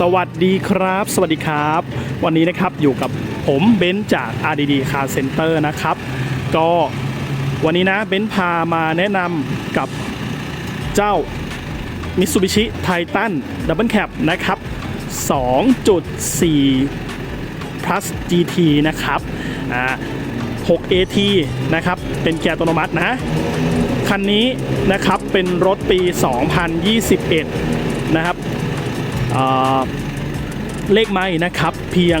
สวัสดีครับ สวัสดีครับ วันนี้นะครับอยู่กับผมเบนจาก RDD Car Center นะครับ ก็วันนี้นะเบนพามาแนะนำกับเจ้า Mitsubishi Titan Double Cab นะครับ 2.4 plus GT นะครับอ่า 6 AT นะครับ เป็นเกียร์อัตโนมัตินะ คันนี้นะครับเป็นรถปี 2021 นะครับ เเลขไม้นะครับเพียง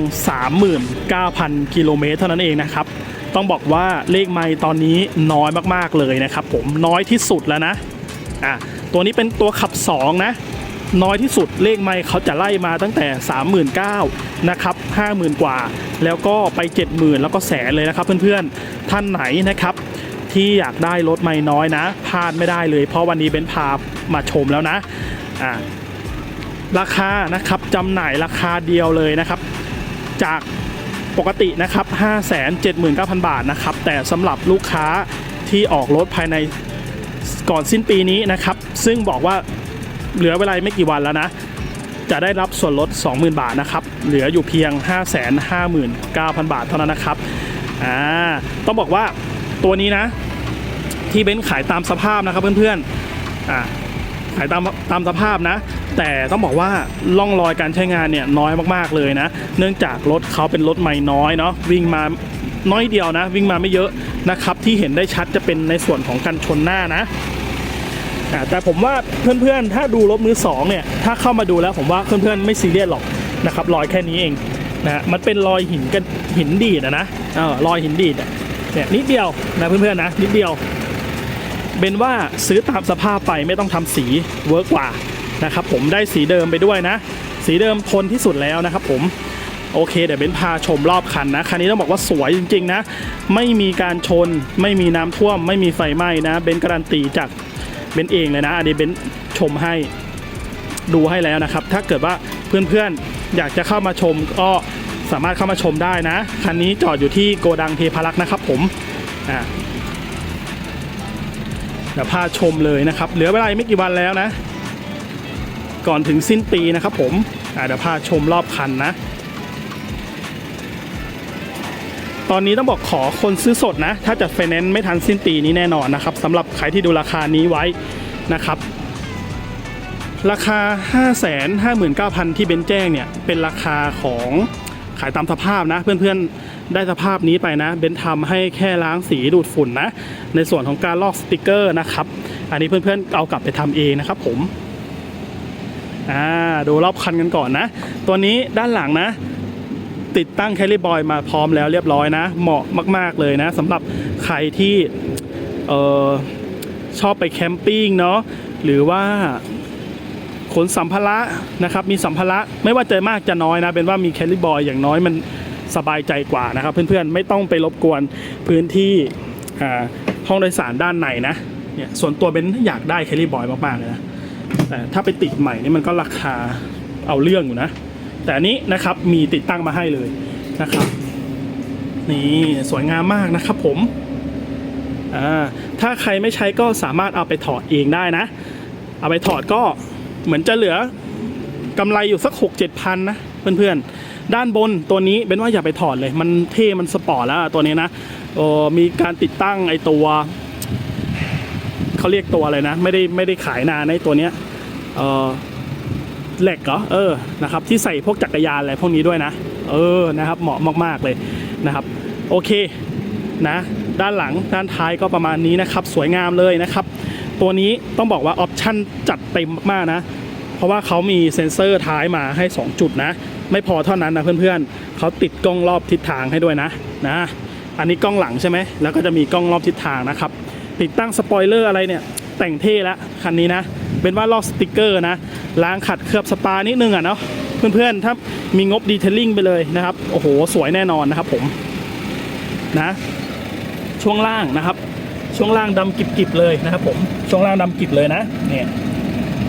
39,000 กิโลเมตรเท่านั้นเองนะครับ ต้องบอกว่าเลขไม้ตอนนี้น้อยมากๆเลยนะครับ ผมน้อยที่สุดแล้วนะอะตัวนี้เป็นตัวขับ 2 นะน้อยที่สุดเลขไม้เขาจะไล่มาตั้งแต่ 39,000นะครับ50,000 กว่า แล้วก็ไป 70,000 แล้วก็แสนเลยนะครับ เพื่อนๆท่านไหนนะครับ ที่อยากได้รถไม่น้อยนะพลาดไม่ได้เลย เพราะวันนี้เบนซ์พามาชมแล้วนะอ่า ราคานะครับจำหน่ายราคาเดียวเลยนะครับ จากปกตินะครับ 579,000 บาทนะครับ แต่สำหรับลูกค้าที่ออกรถภายในก่อนสิ้นปีนี้นะครับ ซึ่งบอกว่าเหลือเวลาไม่กี่วันแล้วนะ จะได้รับส่วนลด 20,000 บาทนะครับ เหลืออยู่เพียง 559,000 บาทเท่านั้นนะครับอ่าต้องบอกว่าตัวนี้นะ ที่เบนซ์ขายตามสภาพนะครับเพื่อนๆอ่าขายตามตามสภาพนะ แต่ต้องบอกว่าล่องรอยการใช้งานเนี่ยน้อยมากๆเลยนะ เนื่องจากรถเขาเป็นรถใหม่น้อยเนาะวิ่งมาน้อยเดียวนะ วิ่งมาไม่เยอะนะครับที่เห็นได้ชัดจะเป็นในส่วนของกันชนหน้านะแต่ผมว่าเพื่อนๆ ถ้าดูรถมือสองเนี่ยถ้าเข้ามาดูแล้วผมว่าเพื่อนๆไม่ซีเรียสหรอกนะครับรอยแค่นี้เองนะมันเป็นรอยหินกันหินดีดอะนะเออรอยหินดีดเนี่ยนิดเดียวนะเพื่อนๆนะนิดเดียวเบนว่าซื้อตามสภาพไปไม่ต้องทำสีเวิร์กกว่า นะครับผมได้สีเดิมไปด้วยนะ สีเดิมทนที่สุดแล้วนะครับผมโอเคเดี๋ยวเบนพาชมรอบคันนะคันนี้ต้องบอกว่าสวยจริงๆนะ ไม่มีการชน ไม่มีน้ำท่วม ไม่มีไฟไหม้นะเบนการันตีจากเบนเองเลยนะอันนี้เบนชมให้ดูให้แล้วนะครับ ถ้าเกิดว่าเพื่อนๆอยากจะเข้ามาชมก็สามารถเข้ามาชมได้นะคันนี้จอดอยู่ที่โกดังเทพารักษ์นะครับผมอ่าเดี๋ยวพาชมเลยนะครับ เหลือเวลาไม่กี่วันแล้วนะ ก่อนถึงสิ้นปีนะครับผมเดี๋ยวพาชมรอบคันนะ ตอนนี้ต้องบอกขอคนซื้อสดนะ ถ้าจะไฟแนนซ์ไม่ทันสิ้นปีนี้แน่นอนนะครับสำหรับใครที่ดูราคานี้ไว้นะครับราคา 559,000 ที่เบนแจ้งเนี่ย เป็นราคาของขายตามสภาพนะ เพื่อนๆ ได้สภาพนี้ไปนะ เบนทำให้แค่ล้างสีดูดฝุ่นนะ ในส่วนของการลอกสติกเกอร์นะครับ อันนี้เพื่อนๆ เอากลับไปทำเองนะครับผม อ่าดูรอบคันกันก่อนนะ ตัวนี้ด้านหลังนะ ติดตั้งแคลิบอยมาพร้อมแล้วเรียบร้อยนะ เหมาะมาก ๆเลยนะสำหรับใครที่เออชอบไปแคมปิ้งเนาะหรือว่าขนสัมภาระนะครับ มีสัมภาระไม่ว่าจะมากจะน้อยนะ เป็นว่ามีแคลริบอยอย่างน้อยมันสบายใจกว่านะครับ เพื่อนๆไม่ต้องไปรบกวนพื้นที่ห้องโดยสารด้านในนะเนี่ยส่วนตัวเป็นอยากได้แคลริบอยมากๆเลยนะ แต่ถ้าไปติดใหม่นี่มันก็ราคาเอาเรื่องอยู่นะ แต่อันนี้นะครับมีติดตั้งมาให้เลยนะครับ นี่สวยงามมากนะครับผมอ่าถ้าใครไม่ใช้ก็สามารถเอาไปถอดเองได้นะ เอาไปถอดก็เหมือนจะเหลือกำไรอยู่สัก 6 7พันนะเพื่อนๆ ด้านบนตัวนี้เป็นว่าอย่าไปถอดเลย มันเท่มันสปอร์ตแล้วตัวนี้นะเออมีการติดตั้งไอตัว เขาเรียกตัวอะไรนะ ไม่ได้ไม่ได้ขายนานในตัวเนี้ยเออเหล็กเหรอเออนะครับที่ใส่พวกจักรยานอะไรพวกนี้ด้วยนะ เออนะครับเหมาะมากๆเลยนะครับ โอเคนะด้านหลังด้านท้ายก็ประมาณนี้นะครับ สวยงามเลยนะครับ ตัวนี้ต้องบอกว่าออปชั่นจัดเต็มมากๆนะ เพราะว่าเขามีเซ็นเซอร์ท้ายมาให้ 2 จุดนะ ไม่พอเท่านั้นนะเพื่อนๆเขาติดกล้องรอบทิศทางให้ด้วยนะนะ อันนี้กล้องหลังใช่ไหมแล้วก็จะมีกล้องรอบทิศทางนะครับ ติดตั้งสปอยเลอร์อะไรเนี่ย แต่งเท่ละคันนี้นะ เป็นว่าลอกสติกเกอร์นะ ล้างขัดเคลือบสปานิดนึงอะเนาะเพื่อนๆ ถ้ามีงบดีเทลลิ่งไปเลยนะครับ โอ้โห สวยแน่นอนนะครับผมนะช่วงล่างนะครับ ช่วงล่างดำกิบๆเลยนะครับผมช่วงล่างดำกิบเลยนะเนี่ย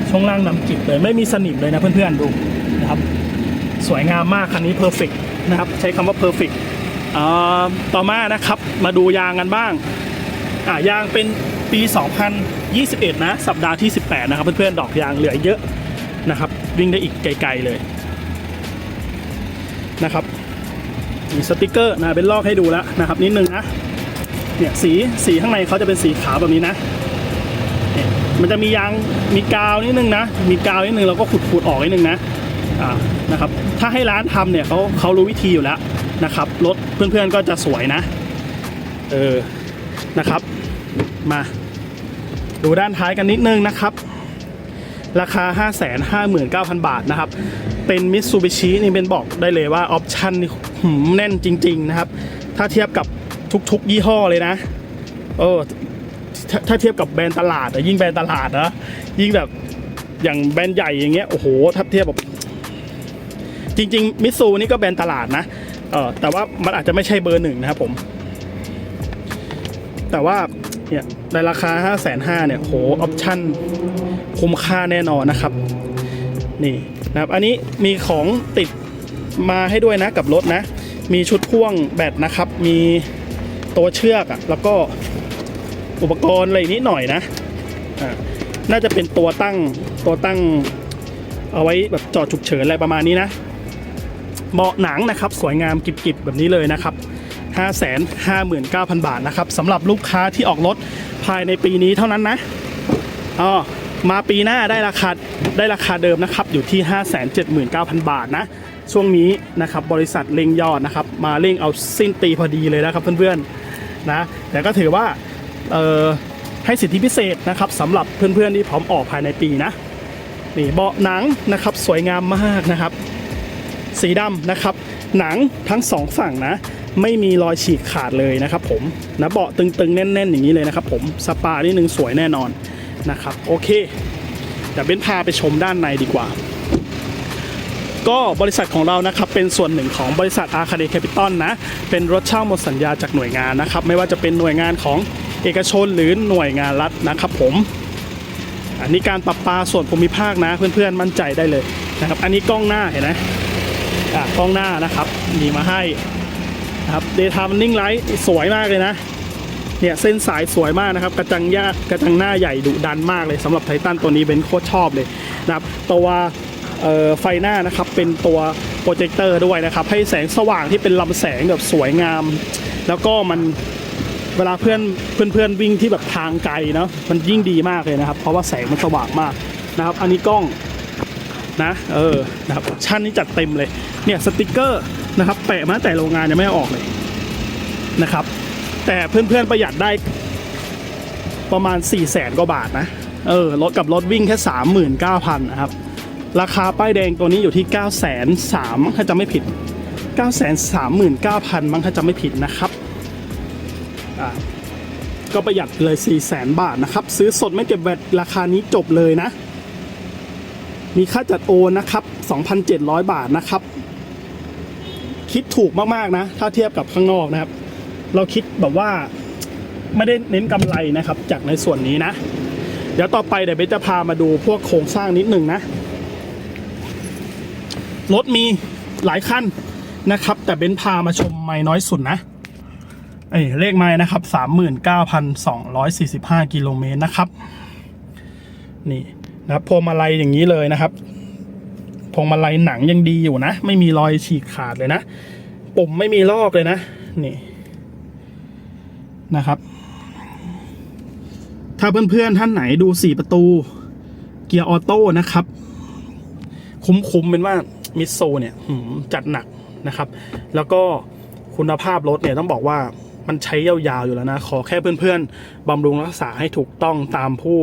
ช่วงล่างดำกิบเลยไม่มีสนิมเลยนะเพื่อนๆดูนะครับสวยงามมากคันนี้เพอร์เฟกนะครับใช้คำว่าเพอร์เฟกต่อมานะครับมาดูยางกันบ้าง อ่ายางเป็นปี 2021 นะ สัปดาห์ที่ 18 นะครับ เพื่อนๆ ดอกยางเหลือเยอะนะครับ วิ่งได้อีกไกลๆเลยนะครับมีสติกเกอร์นะเป็นลอกให้ดูแล้วนะครับ นิดนึงนะเนี่ยสีสีข้างในเขาจะเป็นสีขาวแบบนี้นะเนี่ยมันจะมียางมีกาวนิดนึงนะ มีกาวนิดนึงเราก็ขูดขูดๆออกนิดนึงนะอ่านะครับถ้าให้ร้านทำเนี่ยเขาเขารู้วิธีอยู่แล้วนะครับรถเพื่อนๆก็จะสวยนะเออ นะครับ มา ดูด้านท้ายกันนิดนึงนะครับ ราคา 559,000 บาทนะครับ เป็นมิ t ซูบิชินี่เป็นบอกได้เลยว่าออปชันนี่หืมแน่นจริง ๆ นะครับ ถ้าเทียบกับทุก ๆ ยี่ห้อเลยนะเออถ้ถ้าเทียบกับแบรนด์ตลาดยิ่งแบรนด์ตลาดนะยิ่งแบบอย่างแบรนด์ใหญ่อย่างเงี้ยโอ้โหถ้าเทียบแบบจริงๆมิตซูนี่ก็แบรนด์ตลาดนะเออแต่ว่ามันอาจจะไม่ใช่เบอร์หนึ่งนะครับผม แต่ว่าเนี่ยในราคา 5 5 0 0 0เนี่ยโหออปชั่นคุ้มค่าแน่นอนนะครับ นี่นะครับอันนี้มีของติดมาให้ด้วยนะกับรถนะ มีชุดพ่วงแบตนะครับ มีตัวเชือกอะแล้วก็อุปกรณ์อะไรนิดหน่อยนะอ่าน่าจะเป็นตัวตั้งตัวตั้งเอาไว้แบบจอดฉุกเฉินอะไรประมาณนี้นะเบาะหนังนะครับ สวยงามกิบๆแบบนี้เลยนะครับ 559,000 บาทนะครับสำหรับลูกค้าที่ออกรถภายในปีนี้เท่านั้นนะอ๋อมาปีหน้าได้ราคาได้ราคาเดิมนะครับอยู่ที่ 579,000 บาทนะ ช่วงนี้นะครับบริษัทเร่งยอดนะครับ มาเร่งเอาสิ้นปีพอดีเลยนะครับเพื่อนๆนะแต่ก็ถือว่าเอ่อให้สิทธิพิเศษนะครับสำหรับเพื่อนๆที่พร้อมออกภายในปีนะนี่เบาะหนังนะครับสวยงามมากนะครับ สีดำนะครับ หนังทั้งสองฝั่งนะ ไม่มีรอยฉีกขาดเลยนะครับผมนะเบาะตึงๆ แน่น ๆ อย่างนี้เลยนะครับผมสปานี่หนึ่งสวยแน่นอนนะครับโอเคเดี๋ยวเบนพาไปชมด้านในดีกว่า ก็บริษัทของเรานะครับเป็นส่วนหนึ่งของบริษัทอาคาเดแคปิตอลนะเป็นรถเช่าหมดสัญญาจากหน่วยงานนะครับไม่ว่าจะเป็นหน่วยงานของเอกชนหรือหน่วยงานรัฐนะครับผมอันนี้การปรับปาส่วนภูมิภาคนะเพื่อนๆมั่นใจได้เลยนะครับ อันนี้กล้องหน้าเห็นไหมอะกล้องหน้านะครับมีมาให้ ครับเดทามันนิ่งไลท์สวยมากเลยนะ เนี่ยเส้นสายสวยมากนะครับ กระจังย่ากระจังหน้าใหญ่ดุดันมากเลยสำหรับไททันตัวนี้เป็นโคตรชอบเลยนะครับตัวไฟหน้านะครับเป็นตัวโปรเจคเตอร์ด้วยนะครับ ให้แสงสว่างที่เป็นลำแสงแบบสวยงาม แล้วก็มันเวลาเพื่อนเพื่อนเพื่อนวิ่งที่แบบทางไกลเนาะมันยิ่งดีมากเลยนะครับ เพราะว่าแสงมันสว่างมากนะครับ อันนี้กล้อง นะเออนะครับชั้นนี้จัดเต็มเลยเนี่ยสติกเกอร์นะครับแปะมาแต่โรงงานยังไม่ออกเลยนะครับ แต่เพื่อนๆประหยัดได้ประมาณ 4 0 0แสนกว่าบาทนะเออรถกับรถวิ่งแค่ 39,000นะครับราคาป้ายแดงตัวนี้อยู่ที่ 9 3 0 0 0มั้งถ้าจำไม่ผิด 9 3 9 0 0 0มั้งถ้าจำไม่ผิดนะครับอ่าก็ประหยัดเลย 4 0 0แสนบาทนะครับ ซื้อสดไม่เก็บแวตราคานี้จบเลยนะ มีค่าจัดโอนนะครับ 2,700 บาทนะครับ คิดถูกมากๆนะ ถ้าเทียบกับข้างนอกนะครับ เราคิดแบบว่าไม่ได้เน้นกำไรนะครับ จากในส่วนนี้นะ เดี๋ยวต่อไปเดี๋ยวเบนจะพามาดูพวกโครงสร้างนิดหนึ่งนะ รถมีหลายคันนะครับ แต่เบนพามาชมไม่น้อยสุดนะเอ้เลขไม้นะครับสามหมื่นเก้าพันสองร้อยสี่สิบห้ากิโลเมตรนะครับ นี่ นะครับพวงมาลัยอย่างนี้เลยนะครับพวงมาลัยหนังยังดีอยู่นะ ไม่มีรอยฉีกขาดเลยนะปุ่มไม่มีลอกเลยนะ นี่นะครับ ถ้าเพื่อนๆท่านไหนดูสี่ประตู เกียร์ออโต้นะครับ คุ้มๆเป็นว่ามิสโซเนี่ยจัดหนักนะครับ แล้วก็คุณภาพรถเนี่ยต้องบอกว่ามันใช้ยาวๆอยู่แล้วนะ ขอแค่เพื่อนๆบำรุงรักษาให้ถูกต้องตามผู้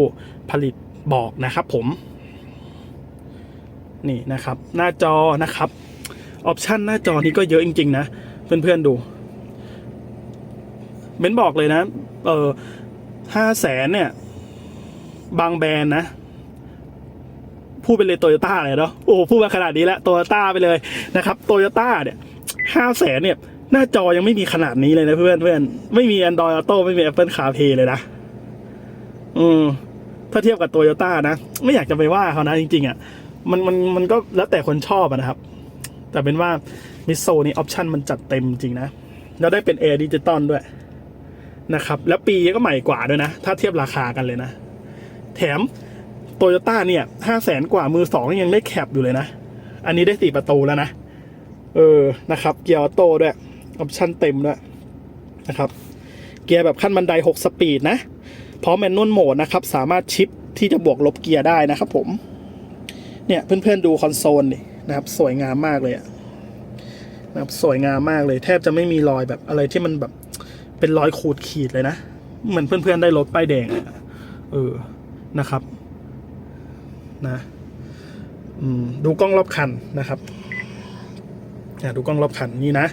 ผลิต บอกนะครับผม นี่นะครับ หน้าจอนะครับออปชันหน้าจอนี้ก็เยอะจริง ๆ นะ เพื่อน ๆ ดูเบนบอกเลยนะ เออห้าแสนเนี่ย บางแบรนด์นะ พูดไปเลยโตโยต้าเลยเนาะโอ้พูดมาขนาดนี้แล้วโตโยต้าไปเลยนะครับโตโยต้าเนี่ยห้าแสนเนี่ย หน้าจอยังไม่มีขนาดนี้เลยนะเพื่อนเพื่อนไม่มี Android Auto ไม่มี Apple CarPlay เลยนะ อืม ถ้าเทียบกับโตโยต้านะ ไม่อยากจะไปว่าเขานะจริงๆอะ่ะมันมันมันก็แล้วแต่คนชอบอะนะครับ แต่เป็นว่ามิโซนี่ออปชันมันจัดเต็มจริงนะ แล้วได้เป็น Air Digital ด้วยนะครับ แล้วปีก็ใหม่กว่าด้วยนะ ถ้าเทียบราคากันเลยนะ แถมโตโยต้าเนี่ยห้าแสนกว่ามือสองยังได้แคปอยู่เลยนะ อันนี้ได้สี่ประตูแล้วนะ เออนะครับ เกียร์ออโต้ด้วยออปชั่นเต็มด้วยนะครับ เกียร์แบบขั้นบันได6สปีดนะ พร้อมแมนนวลโหมดนะครับ สามารถชิปที่จะบวกลบเกียร์ได้นะครับผม เนี่ยเพื่อนๆดูคอนโซลนะครับ สวยงามมากเลยอะนะครับสวยงามมากเลย แทบจะไม่มีรอยแบบอะไรที่มันแบบ เป็นรอยขูดขีดเลยนะเหมือนเพื่อนๆได้รถป้ายแดงเออนะครับ นะดูกล้องรอบคันนะครับดูกล้องรอบคันนี่นะ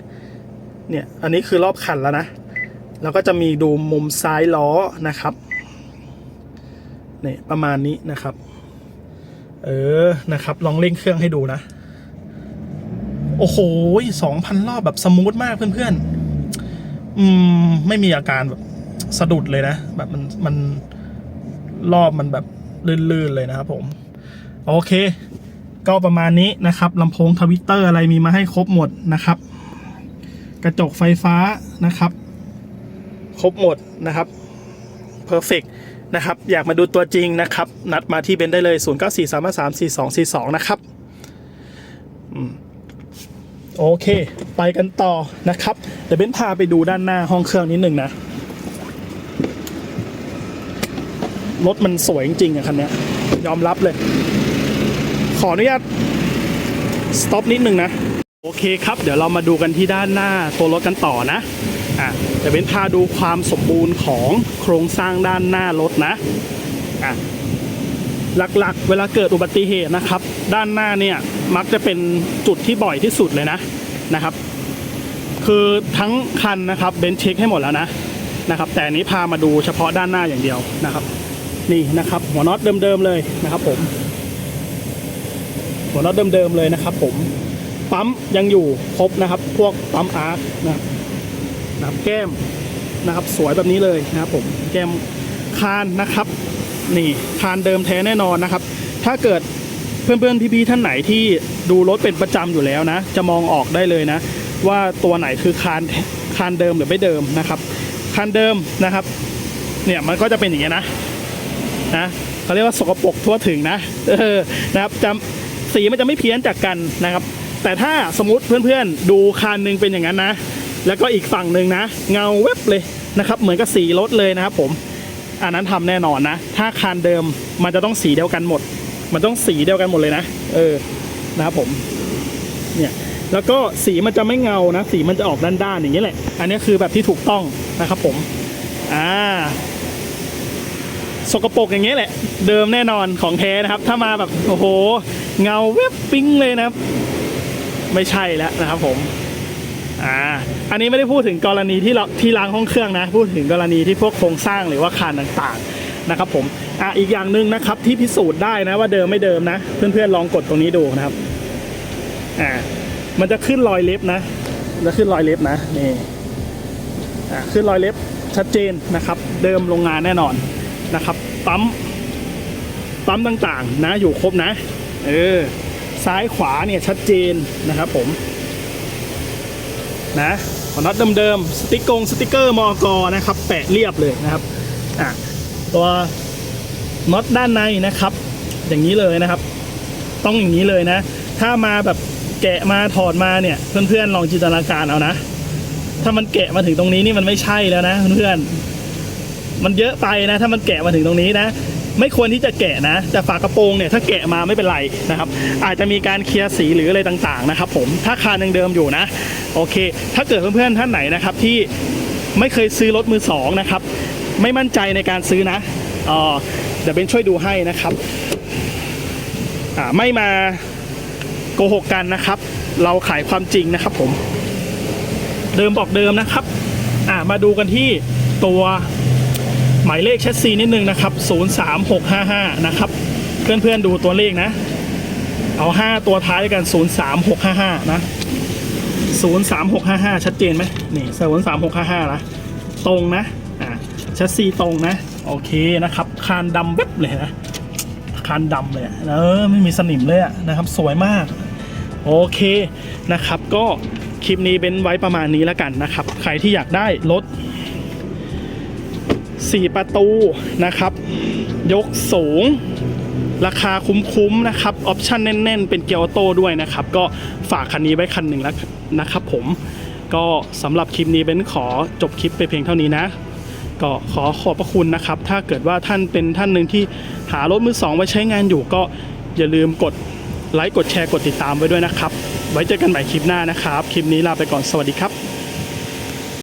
เนี่ย อันนี้คือรอบคันแล้วนะ แล้วก็จะมีดูมุมซ้ายล้อนะครับ นี่ประมาณนี้นะครับ เออนะครับ ลองเร่งเครื่องให้ดูนะ โอ้โหสองพันรอบแบบสมูทมากเพื่อนๆ อืม ไม่มีอาการแบบสะดุดเลยนะ แบบมันมันรอบมันแบบลื่นๆเลยนะครับผม โอเค ก็ประมาณนี้นะครับลำโพงทวิตเตอร์อะไรมีมาให้ครบหมดนะครับ กระจกไฟฟ้านะครับ ครบหมดนะครับ perfect นะครับ อยากมาดูตัวจริงนะครับ นัดมาที่เบนซ์ได้เลย 0 9 4 3 3 4 2 4 2 นะครับโอเค ไปกันต่อนะครับ เดี๋ยวเบนพาไปดูด้านหน้าห้องเครื่องนิดหนึ่งนะ รถมันสวยจริงๆอะคันนี้ยยอมรับเลย ขออนุญาตสต็อปนิดหนึ่งนะ โอเคครับ เดี๋ยวเรามาดูกันที่ด้านหน้าตัวรถกันต่อนะ อะเดี๋ยวเบนพาดูความสมบูรณ์ของโครงสร้างด้านหน้ารถนะอะหลักๆ เวลาเกิดอุบัติเหตุนะครับ ด้านหน้าเนี่ยมักจะเป็นจุดที่บ่อยที่สุดเลยนะนะครับ คือทั้งคันนะครับเบนเช็คให้หมดแล้วนะนะครับ แต่นนี้พามาดูเฉพาะด้านหน้าอย่างเดียวนะครับ นี่นะครับ หัวน็อตเดิมๆเลยนะครับ ผม หัวน็อตเดิมๆเลยนะครับ ผมปั๊มยังอยู่ครบนะครับ พวกปั๊มอาร์คนะครับ นะครับ แก้มนะครับ สวยแบบนี้เลยนะครับผมแก้มคานนะครับ นี่คานเดิมแท้แน่นอนนะครับ ถ้าเกิดเพื่อนๆพี่ๆท่านไหนที่ดูรถเป็นประจำอยู่แล้วนะ จะมองออกได้เลยนะ ว่าตัวไหนคือคานคานเดิมหรือไม่เดิมนะครับคานเดิมนะครับ เนี่ยมันก็จะเป็นอย่างเงี้ยนะนะเขาเรียกว่าสกปรกทั่วถึงนะเออนะครับจะสีมันจะไม่เพี้ยนจากกันนะครับ แต่ถ้าสมมติเพื่อนๆดูคานหนึ่งเป็นอย่างนั้นนะ แล้วก็อีกฝั่งหนึ่งนะ เงาเว็บเลยนะครับ เหมือนกับสีรถเลยนะครับผมอันนั้นทำแน่นอนนะ ถ้าคานเดิมมันจะต้องสีเดียวกันหมด มันต้องสีเดียวกันหมดเลยนะ เออนะครับผมเนี่ยแล้วก็สีมันจะไม่เงานะ สีมันจะออกด้านๆอย่างนี้แหละ อันนี้คือแบบที่ถูกต้องนะครับผมอ่าสกปรกอย่างเงี้ยแหละ เดิมแน่นอนของแท้นะครับ ถ้ามาแบบโอ้โห เงาเว็บปิ้งเลยนะครับ ไม่ใช่แล้วนะครับผม อ่าอันนี้ไม่ได้พูดถึงกรณีที่เราที่ล้างห้องเครื่องนะ พูดถึงกรณีที่พวกโครงสร้างหรือว่าคานต่างๆนะครับผมอ่าอีกอย่างหนึ่งนะครับที่พิสูจน์ได้นะว่าเดิมไม่เดิมนะ เพื่อนๆลองกดตรงนี้ดูนะครับอ่ามันจะขึ้นรอยเล็บนะจะขึ้นรอยเล็บนะนี่อ่าขึ้นรอยเล็บชัดเจนนะครับ เดิมโรงงานแน่นอนนะครับปั๊มปั๊มต่างๆ นะอยู่ครบนะ เออซ้ายขวาเนี่ยชัดเจนนะครับผม นะขอน็อตเดิมๆสติกงสติกเกอร์มอกอนะครับ แปะเรียบเลยนะครับอะตัวน็อตด้านในนะครับ อย่างนี้เลยนะครับ ต้องอย่างนี้เลยนะ ถ้ามาแบบแกะมาถอดมาเนี่ย เพื่อนๆลองจินตนาการเอานะถ้ามันแกะมาถึงตรงนี้นี่มันไม่ใช่แล้วนะเพื่อนๆมันเยอะไปนะ ถ้ามันแกะมาถึงตรงนี้นะไม่ควรที่จะแกะนะ แต่ฝากระโปรงเนี่ยถ้าแกะมาไม่เป็นไรนะครับ อาจจะมีการเคลียร์สีหรืออะไรต่างๆนะครับ ผมถ้าคานยังเดิมอยู่นะ โอเค ถ้าเกิดเพื่อนๆท่านไหนนะครับที่ไม่เคยซื้อรถมือสองนะครับ ไม่มั่นใจในการซื้อนะเดี๋ยวเบนช่วยดูให้นะครับไม่มาโกหกกันนะครับ เราขายความจริงนะครับผม เดิมบอกเดิมนะครับมาดูกันที่ตัวหมายเลขแชสซีนิดนึงนะครับ 03655 นะครับ เพื่อนๆดูตัวเลขนะ เอา 5 ตัวท้ายกัน 03655 นะ 03655ชัดเจนไหมนี่03655นะตรงนะอ่าแชสซีตรงนะ โอเคนะครับ คานดำเว็บเลยนะ คานดำเลยอะเออไม่มีสนิมเลยอะนะครับ สวยมาก โอเคนะครับ ก็คลิปนี้เป็นไว้ประมาณนี้แล้วกันนะครับ ใครที่อยากได้รถ4 ประตูนะครับ ยกสูง ราคาคุ้มๆนะครับ ออปชั่นแน่น ๆ เป็นเกียร์ออโต้ด้วยนะครับ ก็ฝากคันนี้ไว้คันหนึ่งแล้ว นะครับผมก็สำหรับคลิปนี้เบนขอจบคลิปไปเพียงเท่านี้นะ ก็ขอขอบพระคุณนะครับ ถ้าเกิดว่าท่านเป็นท่านหนึ่งที่หารถมือสองไว้ใช้งานอยู่ก็อย่าลืมกดไลค์กดแชร์กดติดตามไว้ด้วยนะครับ ไว้เจอกันใหม่คลิปหน้านะครับ คลิปนี้ลาไปก่อนสวัสดีครับ